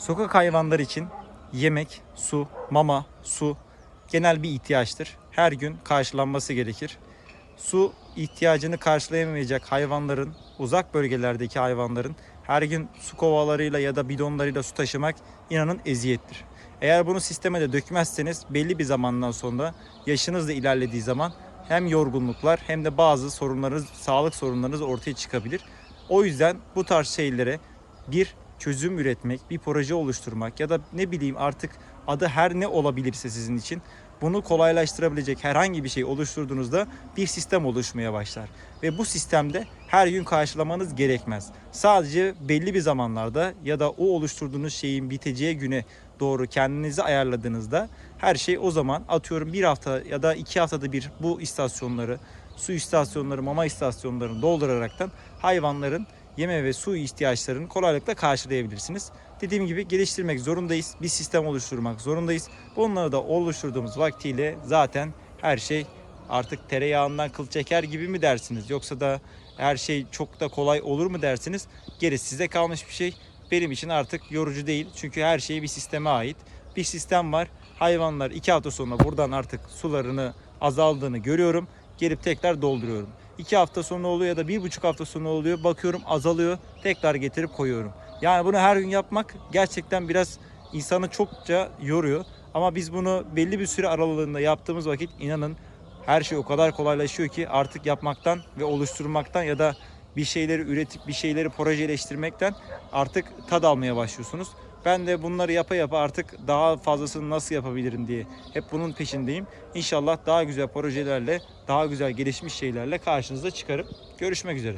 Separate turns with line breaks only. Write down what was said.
Sokak hayvanları için yemek, su, mama, su genel bir ihtiyaçtır. Her gün karşılanması gerekir. Su ihtiyacını karşılayamayacak hayvanların, uzak bölgelerdeki hayvanların her gün su kovalarıyla ya da bidonlarıyla su taşımak inanın eziyettir. Eğer bunu sisteme de dökmezseniz belli bir zamandan sonra yaşınız da ilerlediği zaman hem yorgunluklar hem de bazı sorunlarınız, sağlık sorunlarınız ortaya çıkabilir. O yüzden bu tarz şeylere bir çözüm üretmek, bir proje oluşturmak ya da ne bileyim artık adı her ne olabilirse sizin için bunu kolaylaştırabilecek herhangi bir şey oluşturduğunuzda bir sistem oluşmaya başlar. Ve bu sistemde her gün karşılamanız gerekmez. Sadece belli bir zamanlarda ya da o oluşturduğunuz şeyin biteceği güne doğru kendinizi ayarladığınızda her şey o zaman atıyorum bir hafta ya da iki haftada bir bu istasyonları, su istasyonları, mama istasyonlarını dolduraraktan hayvanların yeme ve su ihtiyaçlarını kolaylıkla karşılayabilirsiniz. Dediğim gibi geliştirmek zorundayız. Bir sistem oluşturmak zorundayız. Bunları da oluşturduğumuz vaktiyle zaten her şey artık tereyağından kıl çeker gibi mi dersiniz? Yoksa da her şey çok da kolay olur mu dersiniz? Gerisi size kalmış bir şey. Benim için artık yorucu değil. Çünkü her şey bir sisteme ait. Bir sistem var. Hayvanlar iki hafta sonra buradan artık sularını azaldığını görüyorum. Gelip tekrar dolduruyorum. İki hafta sonra oluyor ya da bir buçuk hafta sonra oluyor. Bakıyorum azalıyor. Tekrar getirip koyuyorum. Yani bunu her gün yapmak gerçekten biraz insanı çokça yoruyor. Ama biz bunu belli bir süre aralığında yaptığımız vakit inanın her şey o kadar kolaylaşıyor ki artık yapmaktan ve oluşturmaktan ya da bir şeyleri üretip bir şeyleri projeleştirmekten artık tad almaya başlıyorsunuz. Ben de bunları yapa yapa artık daha fazlasını nasıl yapabilirim diye hep bunun peşindeyim. İnşallah daha güzel projelerle, daha güzel gelişmiş şeylerle karşınıza çıkarım. Görüşmek üzere.